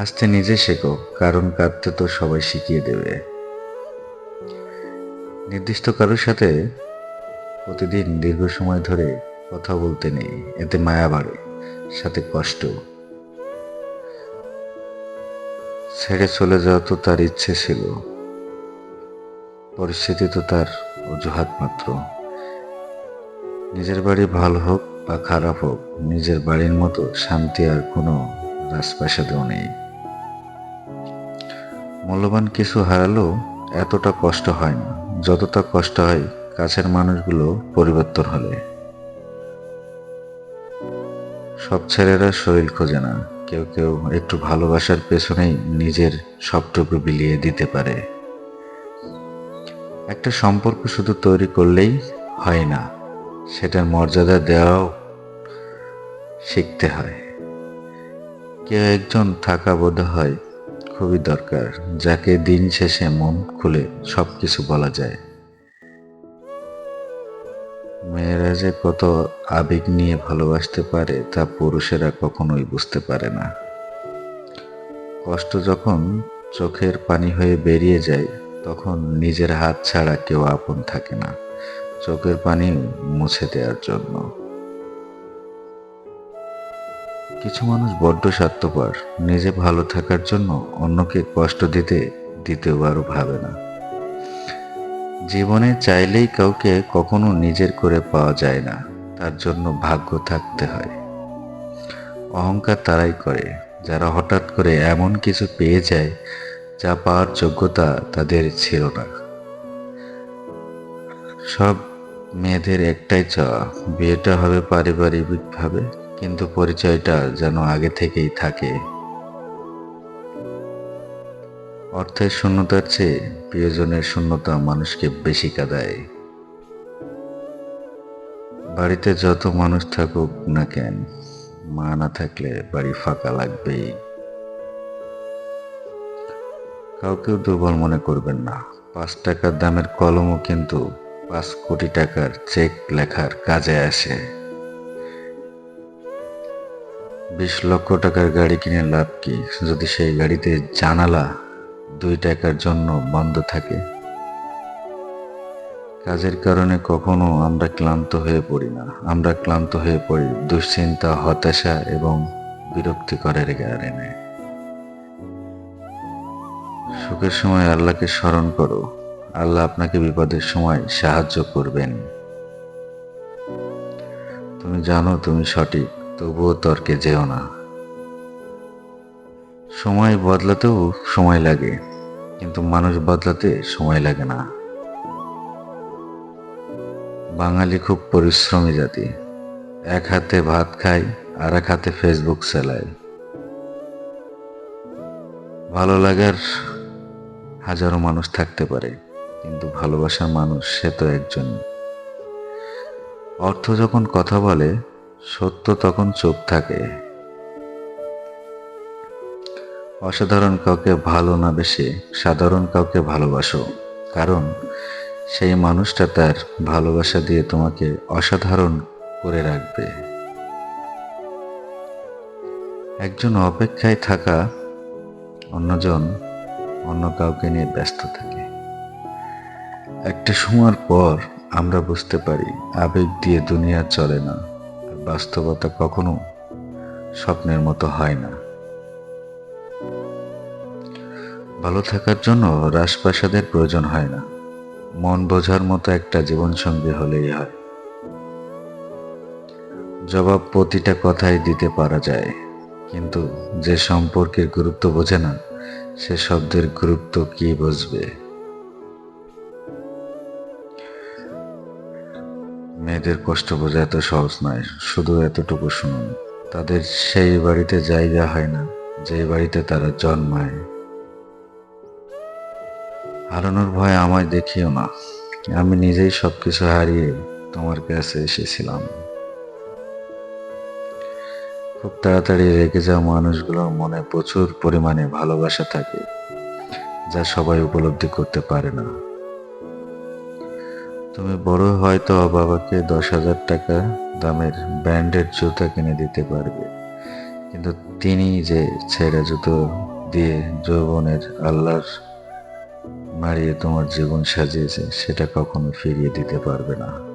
হাসতে নিজে শেখো, কারণ কাঁদতে তো সবাই শিখিয়ে দেবে। নির্দিষ্ট কারোর সাথে প্রতিদিন দীর্ঘ সময় ধরে কথা বলতে নেই, এতে মায়া বাড়ে, সাথে কষ্ট। ছেড়ে চলে যাওয়া তো তার ইচ্ছে ছিল, পরিস্থিতি তো তার অজুহাত মাত্র। নিজের বাড়ি ভালো হোক বা খারাপ হোক, নিজের বাড়ির মতো শান্তি আর কোনো রাজপ্রাসাদেও নেই। মূল্যবান কিছু হারালেও এতটা কষ্ট হয় না যতটা কষ্ট হয় কাছের মানুষগুলো পরিবর্তন হলে। সব ছেলেরা শরীর খোঁজে না, কেউ কেউ একটু ভালোবাসার পেছনেই নিজের সবটুকু বিলিয়ে দিতে পারে। একটা সম্পর্ক শুধু তৈরি করলেই হয় না, সেটার মর্যাদা দেওয়াও শিখতে হয়। কেউ একজন থাকা বোধ হয় খুবই দরকার, যাকে দিন শেষে মন খুলে সব কিছু বলা যায়। মেয়েরা যে কত আবেগ নিয়ে ভালোবাসতে পারে, তা পুরুষেরা কখনোই বুঝতে পারে না। কষ্ট যখন চোখের পানি হয়ে বেরিয়ে যায়, তখন নিজের হাত ছাড়া কেউ আপন থাকে না। চোখের পানি মুছে দেওয়ার জন্য। কিছু মানুষ বড্ড স্বার্থপর। নিজে ভালো থাকার জন্য অন্যকে কষ্ট দিতে দ্বিতীয়বারও ভাবে না। জীবনে চাইলেই কাউকে কখনো নিজের করে পাওয়া যায় না। তার জন্য ভাগ্য থাকতে হয়। অহংকার তারাই করে। যারা হঠাৎ করে এমন কিছু পেয়ে যায়, যা পাওয়ার যোগ্যতা তাদের ছিল না। সব মেয়েদের একটাই চাওয়া, বিয়েটা হবে পারিবারিকভাবে। কিন্তু পরিচয়টা যেন আগে থেকেই থাকে। অর্থের শূন্যতার চেয়ে প্রিয়জনের শূন্যতা মানুষকে বেশি কাদায়। বাড়িতে যত মানুষ থাকুক না কেন, মা না থাকলে বাড়ি ফাঁকা লাগবেই। কাউকেও দুর্বল মনে করবেন না। পাঁচ টাকার দামের কলমও কিন্তু পাঁচ কোটি টাকার চেক লেখার কাজে আসে। বিশ লক্ষ টাকার গাড়ি কিনে লাভ কি? যদি সেই গাড়িতে জানালা দুই টাকার জন্য বন্ধ থাকে? কাজের কারণে কখনো আমরা ক্লান্ত হয়ে পড়ি না। আমরা ক্লান্ত হয়ে পড়ি দুশ্চিন্তা, হতাশা এবং বিরক্তিকরের কারণে। সুখের সময় আল্লাহকে স্মরণ করো। আল্লাহ আপনাকে বিপদের সময় সাহায্য করবেন। তুমি জানো তুমি সঠিক। তবুও তর্কে যেও না। সময় বদলাতেও সময় লাগে, কিন্তু মানুষ বদলাতে সময় লাগে না। বাঙালি খুব পরিশ্রমী জাতি। এক হাতে ভাত খায়, আর এক হাতে ফেসবুক চালায়। ভালো লাগার হাজারো মানুষ থাকতে পারে, কিন্তু ভালোবাসার মানুষ সে তো একজন। অর্থ যখন কথা বলে সত্য তখন চুপ থাকে। অসাধারণ কাউকে ভালো না বেশি সাধারণ কাউকে ভালোবাসো, কারণ সেই মানুষটা তার ভালোবাসা দিয়ে তোমাকে অসাধারণ করে রাখবে। একজন অপেক্ষায় থাকা অন্যজন অন্য কাউকে নিয়ে ব্যস্ত থাকে। একটা সময়ের পর আমরা বুঝতে পারি, আবেগ দিয়ে দুনিয়া চলে না। বাস্তবতা কখনো স্বপ্নের মতো হয় না। ভালো থাকার জন্য রাজপ্রাসাদের প্রয়োজন হয় না। মন বোঝার মতো একটা জীবনসঙ্গী হলেই হয়। জবাব প্রতিটা কথাই দিতে পারা যায়, কিন্তু যে সম্পর্কের গুরুত্ব বোঝে না, সে শব্দের গুরুত্ব কি বুঝবে? মেয়েদের কষ্ট বোঝা এত সহজ নয়, শুধু এতটুকু শুনুন। তাদের সেই বাড়িতে জায়গা হয় না, যে বাড়িতে তারা জন্মায়। হারানোর ভয় আমায় দেখিও না। আমি নিজেই সবকিছু হারিয়ে তোমার কাছে এসেছিলাম। খুব তাড়াতাড়ি রেগে যাওয়া মানুষগুলোর মনে প্রচুর পরিমাণে ভালোবাসা থাকে, যা সবাই উপলব্ধি করতে পারে না। তুমি বড় হয়তো বাবাকে দশ হাজার টাকা দামের ব্র্যান্ডের জুতা কিনে দিতে পারবে। কিন্তু তিনি যে ছেঁড়া জুতো দিয়ে যৌবনের আল্লাহর মারিয়ে তোমার জীবন সাজিয়েছে, সেটা কখনো ফিরিয়ে দিতে পারবে না।